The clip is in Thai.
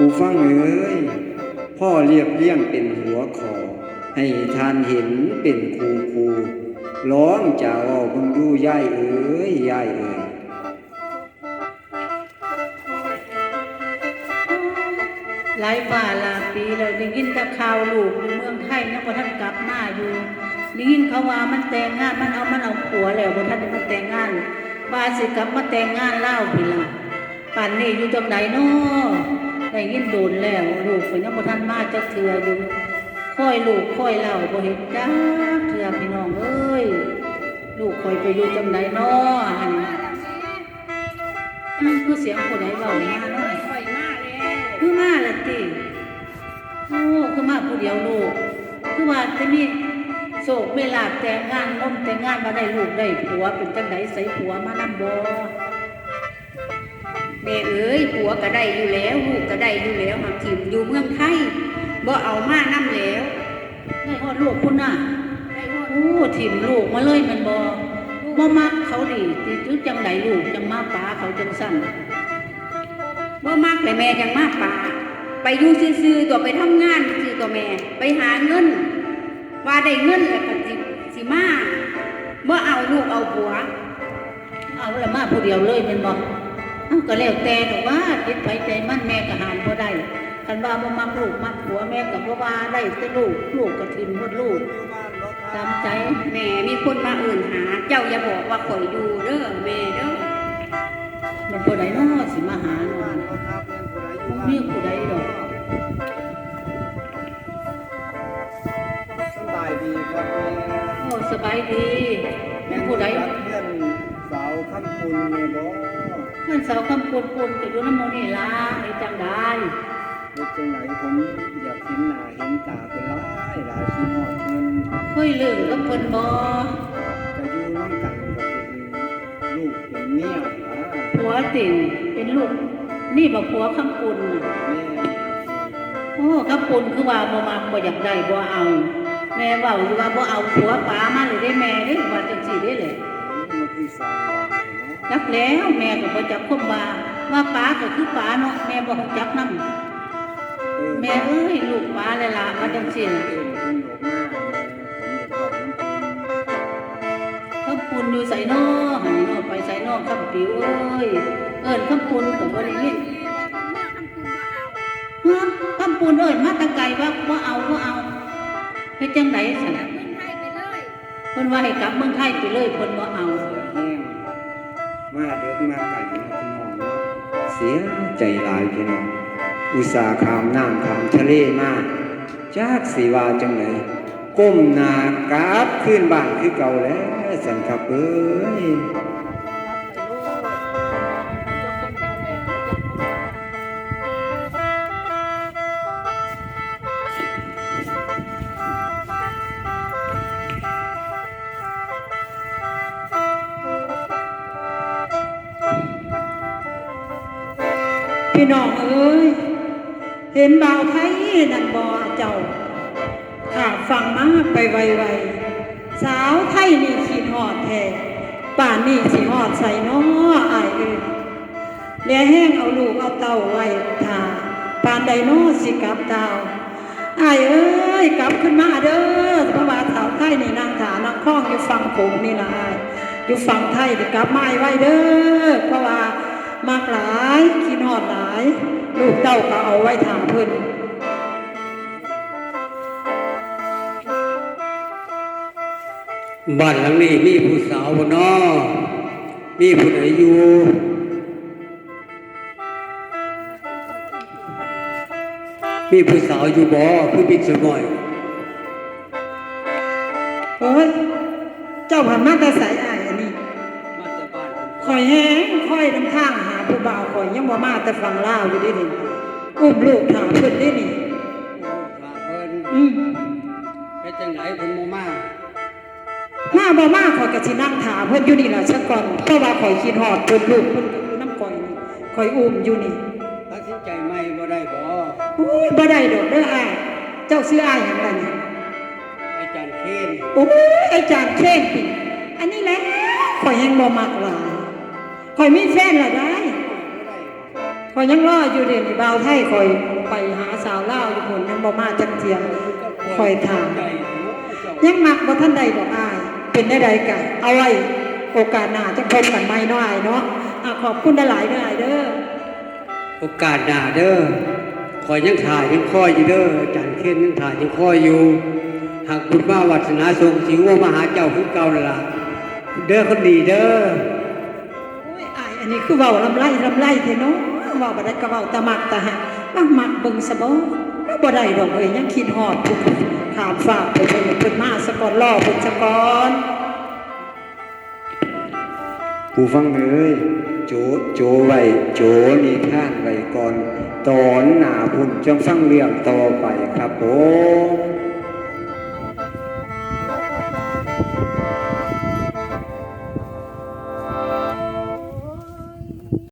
ผู้ฟังเอ้ยพ่อเรียบเรียงเป็นหัวขอให้ทานเห็นเป็นครูครูร้องจะออกบึงดูย่ายเอ้ยย่ายเอ้ยหลายป่าหลายปีเลยได้ยินแต่ข่าวลูกอยู่เมืองไทยนะพอท่านกลับมาอยู่ได้ยินเขาว่ามันแต่งงานมันเอามันเอาผัวแล้วพอท่านมันแต่งงานว่าสิกลับมาแต่งงานเล่าวพี่ละป่านนี้อยู่ตรงไหนเนาะ ได้ยินโดนแล้วลูกเป็นยังพอท่านมาจะเถื่ออยู่ค่อยลูกค่อยเล่าบ่เห็นจ้าเถื่อพี่น้องเอ้ยลูกคอยไปอยู่จังไหนเนาะอันนี้นั่นคือเสียงคนไหนเบามาเนาะข่อยมาแล้วคือมาละติโอ้คือมาผู้เดียวลูกคือว่าจะมีโศกเวลาแต่งงานล้มแต่งงานมาได้ลูกได้ผัวเป็นจังไดใส่ผัวมานำบ่ แม่เอ้ยผัวก็ได้อยู่แล้วลูกก็ได้อยู่แล้วหากถิ่มอยู่เมืองไทยบ่เอามานํแล้วได้ฮอดลูกคุณน่ะได้ฮอดโอ้ถิ่มลูกมาเลยมันบ่บ่มักเขาดิติจุจังไดลูกจังมาป้าเขาจังสั่นบ่มักแต่แม่จังมาป่าไปอยู่ซื่อๆตัวไปทำงานซื่อตัวแม่ ไปหาเงิน ว่าได้เงินแล้วก็สิสิมาบ่เอาลูกเอาผัว เอาละมาผู้เดียวเลยแมันบ่ เอ้าก็แล้วแต่ดอกว่าจิตไผใจมันแม่ก็หามบ่ได้คันว่าบ่มักลูกมักผัวแม่ก็บ่ว่าได้แต่ลูกลูกก็ถิ่มหมดลูกตามใจแม่มีคนมาเอื่นหา เจ้าอย่าบอกว่าข่อยอยู่เด้อแม่เด้อมันผู้ใดเนาะสิมาหาเนาะมันมีผู้ใดดอกสบายดีครับแม่โอ้สบายดีแม่ผู้ใดเพื่อนสาวคำปุนแม่บ่เพื่ อนสาวคำปูนปูนก็อยู่น้ำหมูนี่ล่ะไอ้จังได้เฮ็ดจังไหนผมอยากเห็นหน้าเห็นตาเป็นหลายหลายสิฮอดเงินค่อยลืมกับเพิ่นบ่จะอยู่น้ำกันก็เป็นลูกเป็นเมียนะผัวติ่งเป็นลูก นี่บ่ผัวคำปูนน่ะแม่โอ้คำปูนคือว่าบ่มักบ่อยากได้บ่เอา แม่เว้าอยู่ว่าบ่เอาผัวป๋ามาเลยได้แม่เด้ว่าจังซี่เด้แหละมันคือสาวเนาะ จักแล้วแม่ก็บ่จักคมว่าว่าป๋าก็คือป๋าเนาะแม่บ่รู้จักนำเออแม่เอ้ยลูกป๋าเลยล่ะมาจังซี่น่ะเอิ้นเพิ่นออกมาแม่ผมอยากบอกน้ำเพิ่นคำปุนอยู่ใส่นอหันนอไปใส่นอคำปิวเอ้ยเอิญคำปุนกับว่าได้ยินฮะคำปุนเอิญมาแตะไกลว่าว่าเอาว่าเอาเฮ็ดจังไดสั่นเพิ่นว่าให้กลับเมืองไทยไปเลยเพิ่นบ่เอาแห้ง มาเด็กมาไก่เนาะพี่น้องเนาะเสียใจหลายพี่น้องอุตสาหามน้ำขามทะเลมากจากสีวาจังไหนก้มหน้ากราบขึ้นบ้านคือเก่าแล้วสันครับเอ้ย พี่น้องเอ้ย เห็นบ่าวไทยนั่นบ่เจ้าข้าฟังมาไปไวๆสาวไทยนี่ขี้ฮอดแท้ป่านนี่สิฮอดใส่น้ออ้ายเอ้ยเลี้แห้งเอาลูกเอาเต้าไว้ทาปานใดโน้สิกลับดาวอายเอ้ยกลับขึ้นมาเด้อเพราะว่าสาวไทยนี่นางถานางคล้องอยู่ฝั่งผมนี่ละอายอยู่ฝั่งไทยนี่กลับมาให้ไว้เด้อเพราะว่า มากหลายคิดฮอดหลาย ลูกเต้าก็เอาไว้ทางเพิ่นบ้านหลังนี้มีผู้สาวบ่นอมีผู้ใดอยู่มีผู้สาวอยู่บ่ผู้ปิดสมอยโอ้ยเจ้าผ่านมาแต่สายอายอันนี้มาจากบ้านคอยแห้งคอยนำทางหา ผู้บ่าวคอยยังบ่มาแต่ฝั่งลาวอยู่เดินี่อุ้มลูกถามเพิ่นเดินี่ฝากเพิ่นอืมเฮ็ดจังไดเพิ่นบ่มามาบ่มาข่อยก็สินั่งถามเพิ่นอยู่นี่ล่ะซะก่อนเพราะว่าข่อยคิดฮอดเพิ่นลูกเพิ่นก็อยู่น้ำข่อยนี่ข่อยอุ้มอยู่นี่ตัดสินใจใหม่บ่ได้บ่โอ้ยบ่ได้ดอกเด้ออ้ายเจ้าซื้ออ้ายหยังล่ะนี่อาจารย์เคนโอ้ยไอ้จานเข่งติอันนี้แหละข่อยยังบ่มักหลายข่อยมีแฟนแล้วได้ บ่ได้ขคอยยังรออยู่เด่นบาวไทยคอยไปหาสาวเล่าอยู่พุ่นยังบ่มาจักเทียคอยถามยังมักบ่ท่านใดดอกอาย เป็นได้ใดกันเอาไว้โอกาสหน้าจะพบกันใหม่เนาะอยเนาะขอบคุณหลายๆเด้ออายเด้อโอกาสหน้าเด้อคอยยังถ่ายยังคอยอยู่เด้อจารย์เคนยังถ่ายยังคอยอยู่ หากคุณมาวัฒนาทรงสิงห์มหาเจ้าคือเก่าล่ะเด้อคนดีเด้อโอ้ยอายอันนี้คือเว้าลำไรลำไรเทเนาะ เว้าบ่ได้ก็เว้าตะมักตะหักมักมักเบิ่งซะบ่บ่ได้ดอกเอ้ยยังคิดฮอดผู้ถามฝากไปเพิ่นเพิ่นมาซะก่อนรอเพิ่นซะก่อนผู้ฟังเอ้ยโจโจไว้โจนิทานไว้ก่อน ตอนหน้าพุ่นจังฟังเรื่องต่อไปครับผม